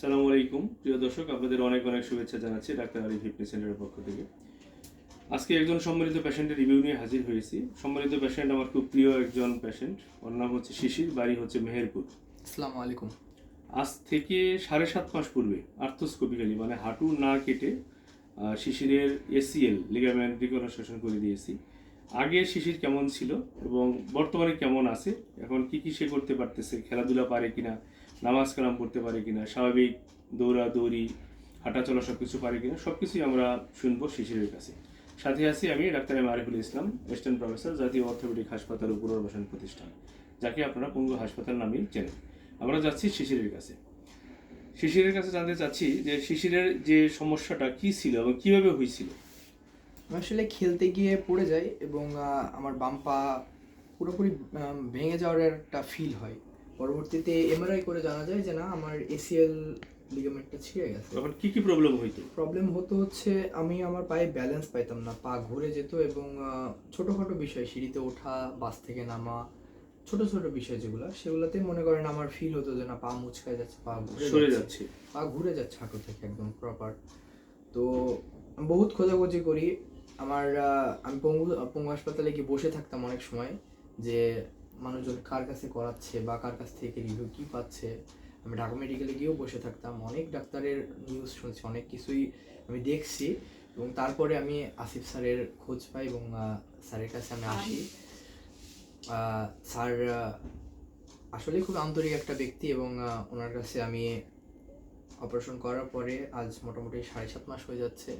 সালামু আলাইকুম। প্রিয় দর্শক আপনাদের অনেক অনেক শুভেচ্ছা জানাচ্ছি ডাক্তার আলী ফিটনেস সেন্টারের পক্ষ থেকে। আজকে একজন সম্মানিত পেশেন্টের রিভিউ নিয়ে হাজির হয়েছি। সম্মানিত পেশেন্ট আমার খুব প্রিয় একজন পেশেন্ট ওর নাম হচ্ছে শিশির বাড়ি হচ্ছে মেহেরপুর। আসসালামু আলাইকুম। আজ থেকে সাড়ে সাত মাস পূর্বে আর্থোস্কোপিক্যালি মানে হাঁটু না কেটে শিশিরের এসিএল লিগামেন্ট রিকনস্ট্রাকশন করে দিয়েছি। আগে শিশির কেমন ছিল এবং বর্তমানে কেমন আছে? এখন কি কি সে করতে পারতেছে? খেলাধুলা পারে কিনা? নামাজ কালাম পড়তে পারে কিনা, স্বাভাবিক দৌড়া দৌড়ি হাঁটা চলা সব কিছু পারে কিনা সব কিছুই আমরা শুনব শিশিরের কাছে। সাথে আছি আমি doctor M Ariful Islam, western professor, জাতীয় অর্থোপেডিক হাসপাতাল ও পুনর্বাসন প্রতিষ্ঠান, যাকে আপনারা পঙ্গু হাসপাতাল নামেই চেনেন। আমরা যাচ্ছি শিশিরের কাছে। শিশিরের কাছে জানতে চাচ্ছি যে শিশিরের যে সমস্যাটা কি ছিল এবং কীভাবে হয়েছিল? আসলে খেলতে গিয়ে পড়ে যাই এবং আমার বাম পা পুরোপুরি ভেঙে যাওয়ার একটা ফিল হয়। পরবর্তীতে এমআরআই করে জানা যায় যে না আমার এসিএল লিগামেন্টটা ছিঁড়ে গেছে। তখন কি কি প্রবলেম হইতো? প্রবলেম হতো হচ্ছে আমি আমার পায়ে ব্যালেন্স পাইতাম না পা ঘুরে যেত এবং ছোটোখাটো বিষয় সিঁড়িতে ওঠা বাস থেকে নামা ছোট ছোট বিষয় যেগুলো সেগুলোতে মনে করেন আমার ফিল হতো যে না পা মুচকায় যাচ্ছে পা ঘুরে যাচ্ছে। পা ঘুরে যাচ্ছে হাঁটু থেকে একদম প্রপার তো আমি বহুত খোঁজাখুঁজি করি। আমার আমি পঙ্গু পঙ্গু হাসপাতালে গিয়ে বসে থাকতাম অনেক সময় যে মানুষজন কার কাছে করাচ্ছে বা কার কাছ থেকে রিভিউ কি পাচ্ছে? আমি ঢাকা মেডিকেলে গিয়েও বসে থাকতাম অনেক ডাক্তারের নিউজ শুনছি অনেক কিছুই আমি দেখছি এবং তারপরে আমি আসিফ স্যারের খোঁজ পাই এবং স্যারের কাছে আমি আসি। স্যার আহ, আসলেই খুব আন্তরিক একটা ব্যক্তি এবং ওনার কাছে আমি অপারেশন করার পরে আজ মোটামুটি সাড়ে সাত মাস হয়ে যাচ্ছে।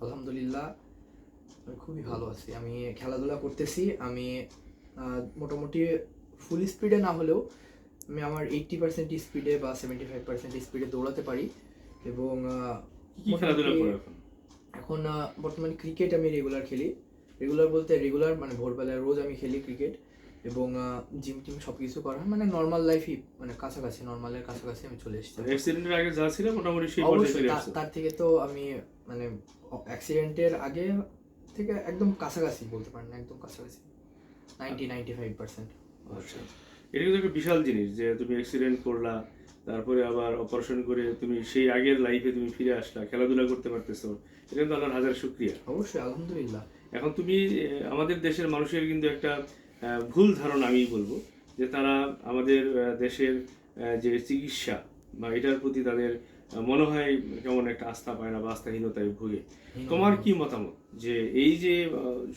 আলহামদুলিল্লাহ আমি খুবই ভালো আছি। আমি খেলাধুলা করতেছি আমি মোটামুটি ফুল স্পিডে না হলেও আমি আমার এইট্টি পার্সেন্ট স্পিডে বা সেভেন্টি ফাইভ পার্সেন্ট স্পিডে দৌড়াতে পারি এবং এখন? বর্তমানে ক্রিকেট আমি রেগুলার খেলি। রেগুলার বলতে রেগুলার মানে ভোরবেলায় রোজ আমি খেলি ক্রিকেট এবং জিম টিম সব কিছু করা হয়। মানে নর্মাল লাইফই মানে কাছাকাছি নর্মালের কাছাকাছি আমি চলে এসেছি। অ্যাক্সিডেন্টের আগে যা ছিল মোটামুটি সেই অবশ্যই তার থেকে তো আমি মানে অ্যাক্সিডেন্টের আগে থেকে একদম কাছাকাছি বলতে পারেন একদম কাছাকাছি। নাইনটি নাইনটি ফাইভ পার্সেন্ট আচ্ছা। এটা কিন্তু একটা বিশাল জিনিস যে তুমি অ্যাক্সিডেন্ট করলা তারপরে আবার অপারেশন করে তুমি সেই আগের লাইফে তুমি ফিরে আসলা খেলাধুলা করতে পারতেছো। এটা কিন্তু আল্লাহর হাজার শুক্রিয়া। অবশ্যই আলহামদুলিল্লাহ। এখন তুমি আমাদের দেশের মানুষের কিন্তু একটা ভুল ধারণা আমি বলব যে তারা আমাদের দেশের যে চিকিৎসা বা এটার প্রতি তাদের মনে হয় কেমন একটা আস্থা পায় না বা আস্থাহীনতায় ভুগে। তোমার কি মতামত? যে এই যে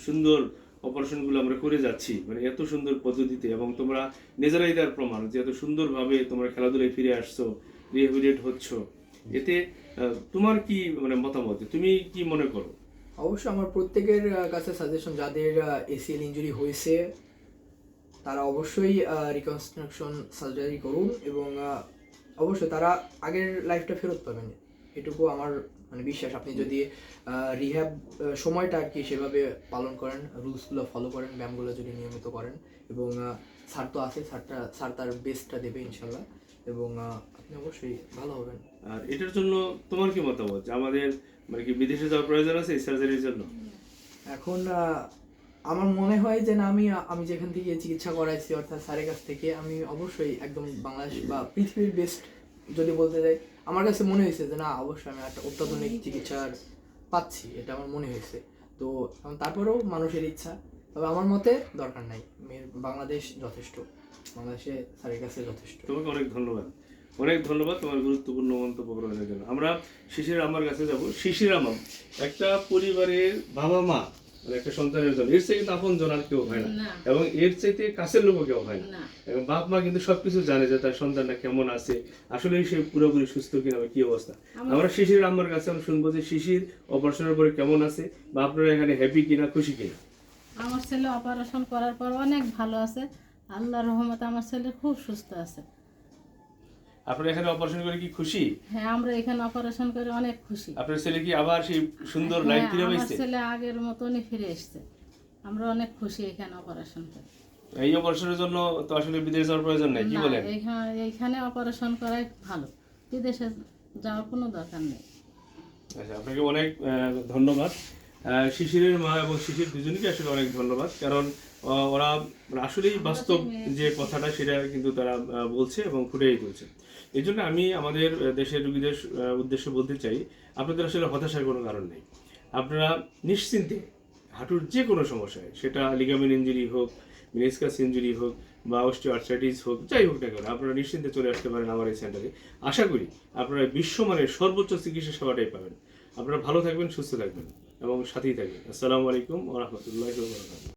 সুন্দর অপারেশনগুলো আমরা করে যাচ্ছি। মানে এত সুন্দর পদ্ধতিতে এবং তোমরা নিজেরাই তার প্রমাণ যে এত সুন্দরভাবে তোমরা খেলাধুলায় ফিরে আসছো রিহেবিলিট হচ্ছ। এতে তোমার কি মানে মতামত? তুমি কি মনে করো? অবশ্যই আমার প্রত্যেকের কাছে সাজেশন যাদের এসিএল ইনজুরি হয়েছে, তারা অবশ্যই রিকনস্ট্রাকশন সার্জারি করুন এবং অবশ্যই তারা আগের লাইফটা ফেরত পাবেন। এটুকু আমার মানে বিশ্বাস। আপনি যদি রিহ্যাব সময়টা আর কি সেভাবে পালন করেন রুলসগুলো ফলো করেন ব্যায়ামগুলো যদি নিয়মিত করেন এবং স্যার তো আছে স্যারটা স্যার তার বেস্টটা দেবে ইনশাল্লাহ এবং আপনি অবশ্যই ভালো হবেন। আর এটার জন্য তোমার কি মতামত? যে আমাদের মানে কি বিদেশে যাওয়ার প্রয়োজন আছে এই সার্জারির জন্য? এখন আমার মনে হয় যে না আমি আমি যেখান থেকে চিকিৎসা করাইছি অর্থাৎ স্যারের কাছ থেকে আমি অবশ্যই একদম বাংলাদেশ বা পৃথিবীর বেস্ট যদি বলতে যাই, আমার কাছে মনে হয়েছে যে না, অবশ্যই আমি একটা অত্যাধুনিক চিকিৎসার পাচ্ছি, এটা আমার মনে হয়েছে। তো তারপরেও মানুষের ইচ্ছা, তবে আমার মতে দরকার নাই। বাংলাদেশ যথেষ্ট, বাংলাদেশে স্যারের কাছে যথেষ্ট। তোমাকে অনেক ধন্যবাদ। অনেক ধন্যবাদ তোমার গুরুত্বপূর্ণ মন্তব্য প্রদানের জন্য। আমরা শিশির আমার কাছে যাব। শিশির আমাম, একটা পরিবারের বাবা মা মানে একটা সন্তানের জন্য। এর চাইতে আপন জন আর কেউ হয় না। এবং এর চাইতে কাছের লোকও কেউ হয় না। এবং বাপ মা কিন্তু সবকিছু জানে যে তার সন্তানটা কেমন আছে। আসলে সে পুরোপুরি সুস্থ কিনা কি অবস্থা। আমরা শিশির আমার কাছে আমরা শুনব যে শিশির অপারেশনের পরে কেমন আছে? বা আপনারা এখানে হ্যাপি কিনা খুশি কিনা? আমার ছেলে অপারেশন করার পর অনেক ভালো আছে। আল্লাহ রহমতে আমার ছেলে খুব সুস্থ আছে। আপনারা এখানে অপারেশন করে কি খুশি? হ্যাঁ আমরা এখানে অপারেশন করে অনেক খুশি। আপনার ছেলে কি আবার সেই সুন্দর লাইফ হ্যাঁ, ফিরে পাইছে? ছেলে আগের মতনই ফিরে এসছে। আমরা অনেক খুশি এখানে অপারেশন করে। এই অপারেশনের জন্য তো আসলে বিদেশ যাওয়ার প্রয়োজন নাই কি বলেন? এইখানে অপারেশন করাই ভালো। বিদেশে যাওয়ার কোনো দরকার নেই। আচ্ছা আপনাকে অনেক ধন্যবাদ। শিশিরের মা এবং শিশির দুজনকে আসলে অনেক ধন্যবাদ। কারণ ওরা আসলেই বাস্তব যে কথাটা সেটা কিন্তু তারা বলছে এবং ফুটেই তুলছে। এই জন্য আমি আমাদের দেশের রুগীদের উদ্দেশ্যে বলতে চাই আপনাদের আসলে হতাশার কোনো কারণ নেই। আপনারা নিশ্চিন্তে হাঁটুর যে কোনো সমস্যায় সেটা লিগামেন্ট ইঞ্জুরি হোক মিনিসকাস ইঞ্জুরি হোক বা অস্টিওআর্থ্রাইটিস হোক যাই হোক না কেন আপনারা নিশ্চিন্তে চলে আসতে পারেন আমার এই সেন্টারে আশা করি আপনারা বিশ্বমানের সর্বোচ্চ চিকিৎসা সেবাটাই পাবেন। আপনারা ভালো থাকবেন সুস্থ থাকবেন। এবং সাথেই থাকবেন। আসসালামু আলাইকুম ওরহমতুল্লাহ